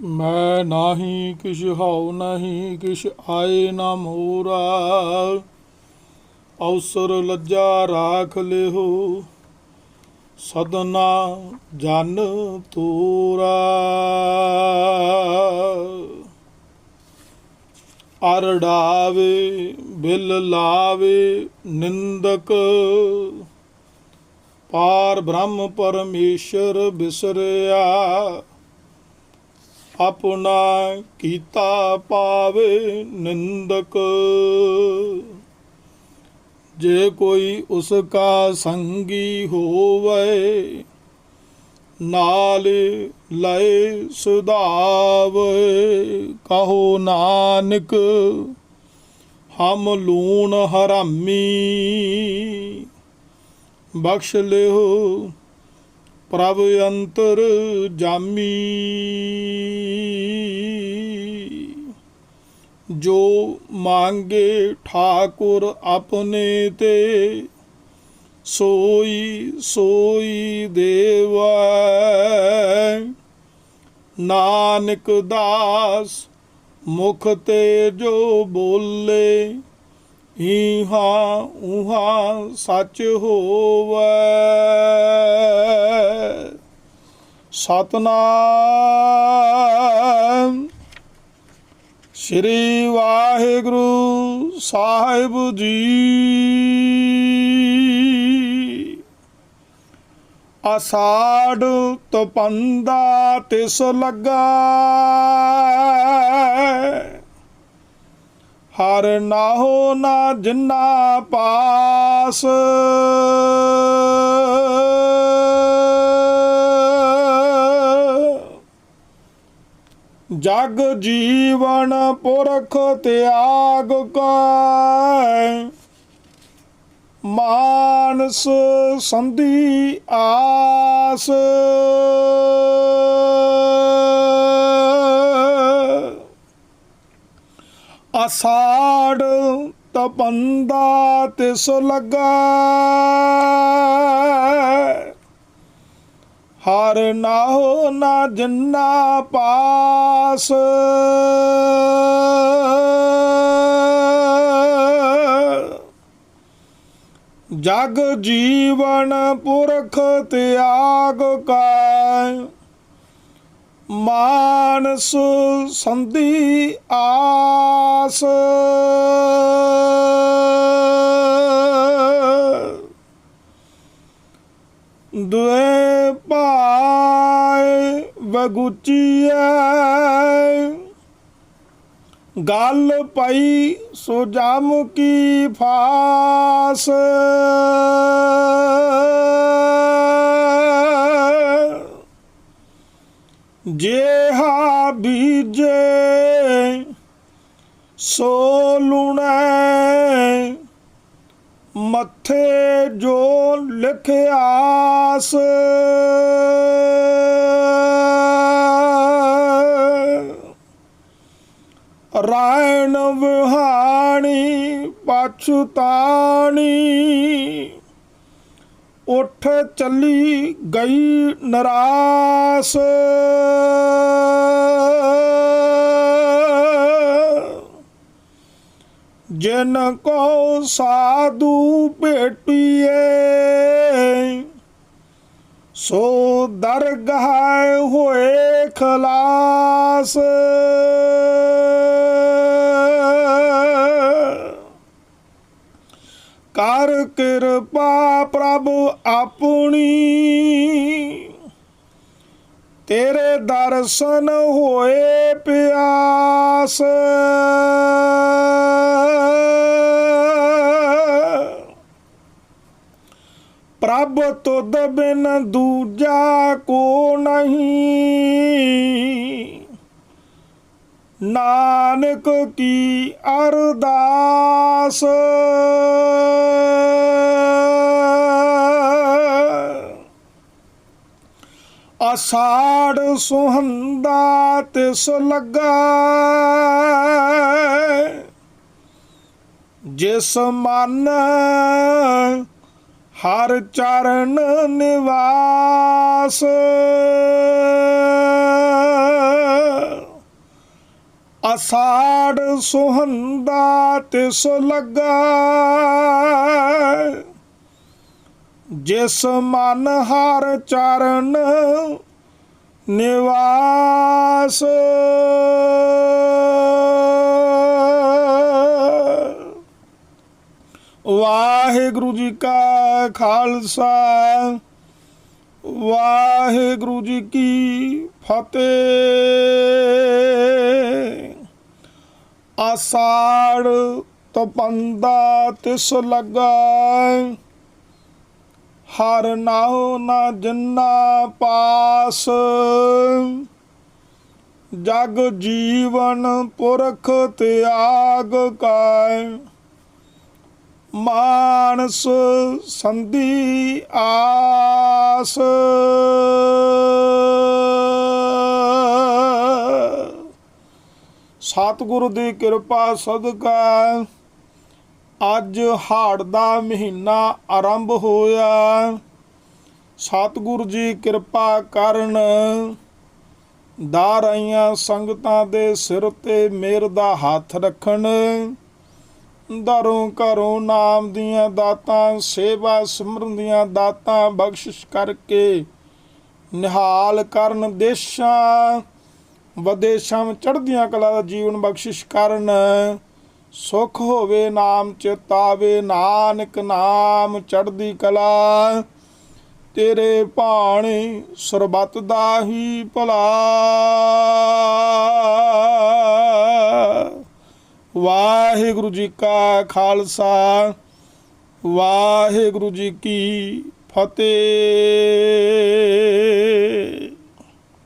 ਮੈਂ ਨਾਹੀ ਕਿਛ ਹਉ ਨਹੀਂ, ਕਿਛ ਆਏ ਨਾ ਮੋਰਾ। ਅਵਸਰ ਲੱਜਾ ਰਾਖ ਲਿਹੋ, ਸਦਨਾ ਜਨ ਤੂਰਾ ਅਰੜਾਵੇ ਬਿਲ ਲਾਵੇ ਨਿੰਦਕ। ਪਾਰ ਬ੍ਰਹਮ ਪਰਮੇਸ਼ਰ ਬਿਸਰਿਆ ਆਪਣਾ ਕੀਤਾ ਪਾਵੇ ਨਿੰਦਕ। ਜੇ ਕੋਈ ਉਸ ਕਾ ਸੰਗੀ ਹੋਵੇ, ਨਾਲ ਲਏ ਸੁਧਾਵੇ। ਕਹੋ ਨਾਨਕ, ਹਮ ਲੂਣ ਹਰਾਮੀ, ਬਖਸ਼ ਲਿਓ ਪ੍ਰਭ ਅੰਤਰ ਜਾਮੀ। ਜੋ ਮੰਗੇ ਠਾਕੁਰ ਆਪਣੇ ਤੇ, ਸੋਈ ਸੋਈ ਦੇਵਾ। ਨਾਨਕ ਦਾਸ ਮੁਖ ਤੇ ਜੋ ਬੋਲੇ ਈਹਾ ਉਹਾ ਸੱਚ ਹੋਵੇ। ਸਤਨਾਮ ਸ੍ਰੀ ਵਾਹਿਗੁਰੂ ਸਾਹਿਬ ਜੀ। ਆਸਾੜ ਤਪੰਦਾ ਤਿਸ ਲੱਗਾ। ਹਰ ਨਾ ਹੋ ਨਾ ਜਿੰਨਾ ਪਾਸ। ਜਗ ਜੀਵਨ ਪੁਰਖ ਤਿਆਗ ਕੈ। ਮਾਨਸ ਸੰਧੀ ਆਸ। ਅਸਾੜ ਤਪੰਦਾ ਤਿਸ ਲੱਗਾ। ਹਰ ਨਾ ਨਾਹੋ ਨਾ ਜਿੰਨਾ ਪਾਸ। ਜਗ ਜੀਵਨ ਪੁਰਖ ਤਿਆਗ ਕੈ। ਮਾਨਸ ਸੰਧੀ ਆਸ। ਦੁਏ ਪਾਏ ਵਗੁਚੀਐ। ਗੱਲ ਪਈ ਸੋ ਜਮ ਕੀ ਫਾਸ। ਜੇਹਾ ਬੀਜੇ ਸੋ ਲੁਣੈ। ਮੱਥੇ ਜੋ ਲਿਖਿਆਸ। ਰਾਇਣ ਵਿਹਾਣੀ ਪਛਤਾਣੀ। ਉੱਠ ਚੱਲੀ ਗਈ ਨਰਾਸ। ਜਿਨ ਕੋ ਸਾਧੂ ਭੇਟੀਏ ਸੋ ਦਰਗਾਹ ਹੋਏ ਖਲਾਸ। ਕਰ ਕਿਰਪਾ ਪ੍ਰਭ ਆਪਣੀ। ਤੇਰੇ ਦਰਸ਼ਨ ਹੋਏ ਪਿਆਸ। ਪ੍ਰਭ ਤੁਧ ਬਿਨ ਦੂਜਾ ਕੋ ਨਹੀਂ। ਨਾਨਕ ਕੀ ਅਰਦਾਸ। ਅਸਾੜ ਸੁਹੰਦਾ ਤਿਸ ਲੱਗਾ। ਜਿਸ ਮਨ ਹਰ ਚਰਨ ਨਿਵਾਸ। ਆਸਾੜ ਸੁਹੰਦਾ ਤਿਸ ਲੱਗਾ। ਜਿਸ ਮਨ ਹਰ ਚਰਨ ਨਿਵਾਸ। ਵਾਹਿਗੁਰੂ ਜੀ ਕਾ ਖਾਲਸਾ ਵਾਹਿਗੁਰੂ ਜੀ ਕੀ ਫਤਿਹ। ਆਸਾੜ ਤਪੰਦਾ ਤਿਸ ਲਗਾ ਹਰ ਨਾਉ ਨਾ ਜਿੰਨਾ ਪਾਸ। ਜਗ ਜੀਵਨ ਪੁਰਖ ਤਿਆਗ ਕੈ ਮਾਨਸ ਸੰਧੀ ਆਸ। ਸਤਿਗੁਰੂ ਦੀ ਕਿਰਪਾ ਸਦਕਾ। ਅੱਜ ਹਾੜ ਦਾ ਮਹੀਨਾ ਆਰੰਭ ਹੋਇਆ। ਸਤਿਗੁਰੂ ਜੀ ਕਿਰਪਾ ਕਰਨ। ਦਾਰਾਈਆਂ ਸੰਗਤਾਂ ਦੇ ਸਿਰ ਤੇ ਮੇਰ ਦਾ ਹੱਥ ਰੱਖਣ। ਦਰੋਂ ਘਰੋਂ ਨਾਮ ਦੀਆਂ ਦਾਤਾਂ, ਸੇਵਾ ਸਿਮਰਨ ਦੀਆਂ ਦਾਤਾਂ ਬਖਸ਼ਿਸ਼ ਕਰਕੇ ਨਿਹਾਲ ਕਰਨ ਦੇਸ਼ਾਂ। ਵਿਦੇਸ਼ਾਂ ਵਿੱਚ ਚੜ੍ਹਦੀਆਂ ਕਲਾ ਦਾ ਜੀਵਨ ਬਖਸ਼ਿਸ਼ ਕਰਨ। ਸੁਖ ਹੋਵੇ ਨਾਮ ਚਿਤਾਵੇ, ਨਾਨਕ ਨਾਮ ਚੜ੍ਹਦੀ ਕਲਾ। ਤੇਰੇ ਭਾਣੇ ਸਰਬੱਤ ਦਾ ਹੀ ਭਲਾ। ਵਾਹਿਗੁਰੂ ਜੀ ਕਾ ਖਾਲਸਾ, ਵਾਹਿਗੁਰੂ ਜੀ ਕੀ ਫਤਿਹ।